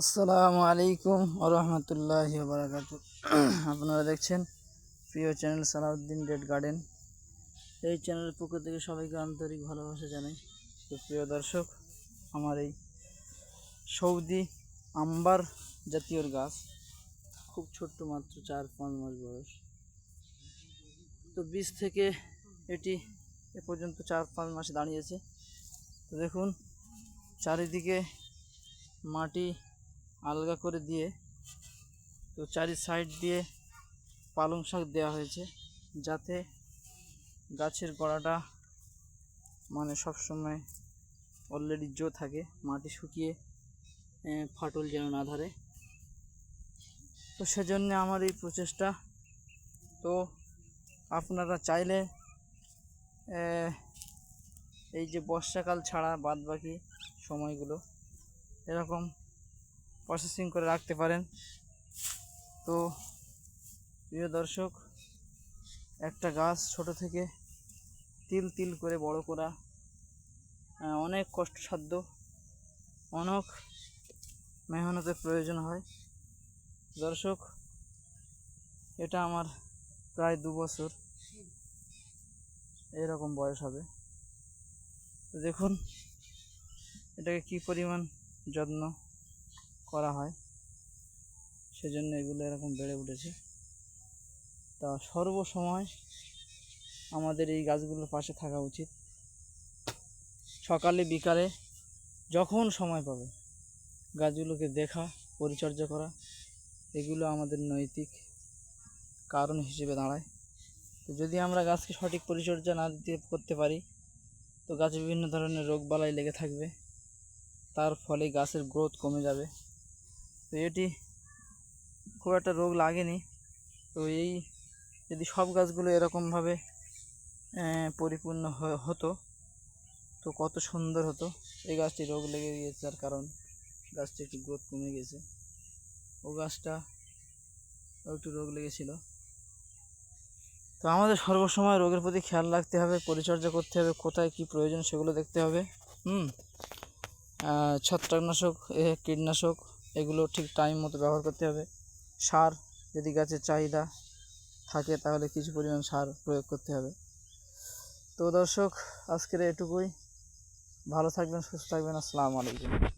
আসসালামু আলাইকুম রহমতুল্লাহ বারাকাতু আপনারা দেখছেন প্রিয় চ্যানেল সালাউদ্দিন রেড গার্ডেন। এই চ্যানেলের পক্ষ থেকে সবাইকে আন্তরিক ভালোবাসা জানাই। তো প্রিয় দর্শক, আমার এই সৌদি আম্বার জাতীয় গাছ, খুব ছোট্ট মাত্র চার পাঁচ মাস বয়স। তো বীজ থেকে এটি এ পর্যন্ত চার পাঁচ মাসে দাঁড়িয়েছে। তো দেখুন, চারিদিকে মাটি আলগা করে দিয়ে, তো চারি সাইড দিয়ে পালং শাক দেওয়া হয়েছে, যাতে গাছের গোড়াটা মানে সবসময় অলরেডি জো থাকে, মাটি শুকিয়ে ফাটল যেন না ধরে। তো সেজন্য আমার এই প্রচেষ্টা। তো আপনারা চাইলে এই যে বর্ষাকাল ছাড়া বাদ বাকি সময়গুলো এরকম প্রসেসিং করে রাখতে পারেন। তো প্রিয় দর্শক, একটা গাছ ছোট থেকে তিল তিল করে বড় করা অনেক কষ্টসাধ্য, অনেক মেহনতের প্রয়োজন হয়। দর্শক, এটা আমার প্রায় দু বছর। এরকম বয়স হবে। দেখুন, এটাকে কি পরিমাণ যত্ন। করা হয়। সেজন্য এগুলো এরকম বেড়ে উঠেছে। তা সর্বসময় আমাদের এই গাছগুলোর পাশে থাকা উচিত। সকালে, বিকালে যখন সময় পাবে গাছগুলোকে দেখা, পরিচর্যা করা, এগুলো আমাদের নৈতিক কারণ হিসেবে দাঁড়ায়। তো যদি আমরা গাছকে সঠিক পরিচর্যা না দিতে করতে পারি, তো গাছে বিভিন্ন ধরনের রোগবালাই লেগে থাকবে। তার ফলে গাছের গ্রোথ কমে যাবে। তো এটি খুব একটা রোগ লাগেনি। তো এই যদি সব গাছগুলো এরকমভাবে পরিপূর্ণ হতো, তো কত সুন্দর হতো। এই গাছটি রোগ লেগে গিয়েছে তার কারণ গাছটি একটু গ্রোথ কমে গেছে। ও গাছটা একটু রোগ লেগেছিল। তো আমাদের সর্বসময় রোগের প্রতি খেয়াল রাখতে হবে, পরিচর্যা করতে হবে, কোথায় কি প্রয়োজন সেগুলো দেখতে হবে। হুম? ছত্রাকনাশক কীটনাশক এগুলো ঠিক টাইম মতো ব্যবহার করতে হবে। সার যদি গাছের চাহিদা থাকে, তাহলে কিছু পরিমাণ সার প্রয়োগ করতে হবে। তো দর্শক, আজকের এটুকুই। ভালো থাকবেন, সুস্থ থাকবেন। আসসালামু আলাইকুম।